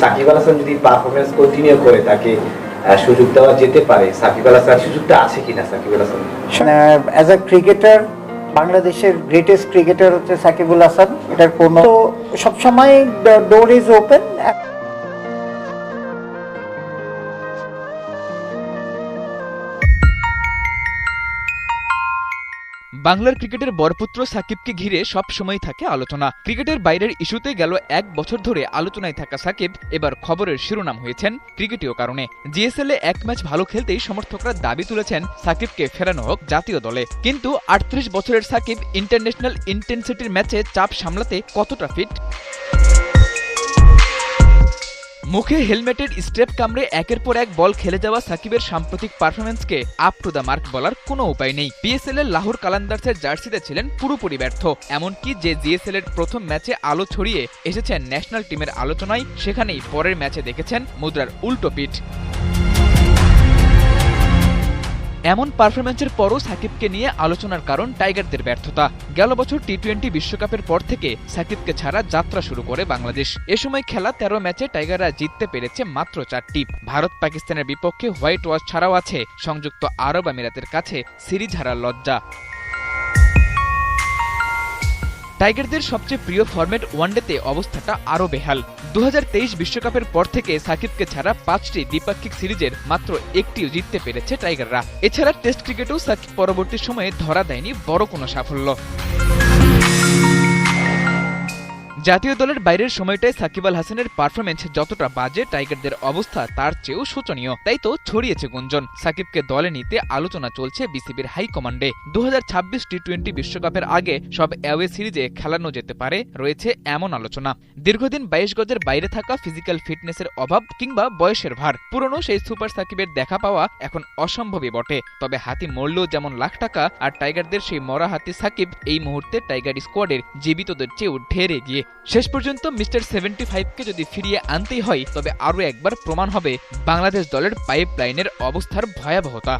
সাকিব আল হাসান যদি performance continue করে তাকে সুযোগ দেওয়া যেতে পারে, সাকিব আল হাসান সুযোগটা আছে কিনা Shakib Al Hasan? As a cricketer বাংলাদেশের গ্রেটেস্ট ক্রিকেটার হচ্ছে সাকিবুল হাসান। এটার কোনো সবসময় ডোর ইজ ওপেন বাংলার ক্রিকেটের বরপুত্র সাকিবকে ঘিরে সব সময় থাকে আলোচনা। ক্রিকেটের বাইরের ইস্যুতে গেল এক বছর ধরে আলোচনায় থাকা সাকিব এবার খবরের শিরোনাম হয়েছেন ক্রিকেটীয় কারণে। জিএসএল এ এক ম্যাচ ভালো খেলতেই সমর্থকরা দাবি তুলেছেন সাকিবকে ফেরানো হোক জাতীয় দলে। কিন্তু আটত্রিশ বছরের সাকিব ইন্টারন্যাশনাল ইন্টেন্সিটির ম্যাচে চাপ সামলাতে কতটা ফিট মুখে হেলমেটের স্টেপ কামড়ে একের পর এক বল খেলে যাওয়া সাকিবের সাম্প্রতিক পারফরমেন্সকে আপ টু দ্য মার্ক বলার কোনো উপায় নেই। পিএসএল এর লাহোর কালান্দার্সের জার্সিতে ছিলেন পুরোপুরি ব্যর্থ। এমনকি যে জিএসএল এর প্রথম ম্যাচে আলো ছড়িয়ে এসেছেন ন্যাশনাল টিমের আলোচনায়, সেখানেই পরের ম্যাচে দেখেছেন মুদ্রার উল্টো পিঠ। এমন পারফরমেন্সের পরও সাকিবকে নিয়ে আলোচনার কারণ টাইগারদের ব্যর্থতা। গেল বছর টি টোয়েন্টি বিশ্বকাপের পর থেকে সাকিবকে ছাড়া যাত্রা শুরু করে বাংলাদেশ। এ সময় খেলা তেরো ম্যাচে টাইগাররা জিততে পেরেছে মাত্র চারটি। ভারত পাকিস্তানের বিপক্ষে হোয়াইট ওয়াশ ছাড়াও আছে সংযুক্ত আরব আমিরাতের কাছে সিরিজ হারার লজ্জা। টাইগারদের সবচেয়ে প্রিয় ফরম্যাট ওয়ানডেতে অবস্থাটা আরও বেহাল। দু বিশ্বকাপের পর থেকে সাকিবকে ছাড়া পাঁচটি দ্বিপাক্ষিক সিরিজের মাত্র একটিও জিততে পেরেছে টাইগাররা। এছাড়া টেস্ট ক্রিকেটেও সাকিব পরবর্তী সময়ে ধরা দেয়নি বড় কোনো সাফল্য। জাতীয় দলের বাইরের সময়টায় সাকিব আল হাসানের পারফরমেন্স যতটা বাজে, টাইগারদের অবস্থা তার চেয়েও শোচনীয়। তাই তো ছড়িয়েছে গুঞ্জন। সাকিবকে দলে নিতে আলোচনা চলছে বিসিবির হাইকমান্ডে। দু টি টোয়েন্টি বিশ্বকাপের আগে সব অ্যাওয়ে সিরিজে খেলানো যেতে পারে, রয়েছে এমন আলোচনা। দীর্ঘদিন বাইশ গজের বাইরে থাকা ফিজিক্যাল ফিটনেসের অভাব কিংবা বয়সের ভার, পুরনো সেই সুপার সাকিবের দেখা পাওয়া এখন অসম্ভবই বটে। তবে হাতি মরলেও যেমন লাখ টাকা, আর টাইগারদের সেই মরা হাতি সাকিব এই মুহূর্তে টাইগার স্কোয়াডের জীবিতদের চেয়েও ঢের এগিয়ে। শেষ পর্যন্ত মিস্টার সেভেন্টি ফাইভকে যদি ফিরিয়ে আনতেই হয়, তবে আরও একবার প্রমাণ হবে বাংলাদেশ দলের পাইপ লাইনের অবস্থার ভয়াবহতা।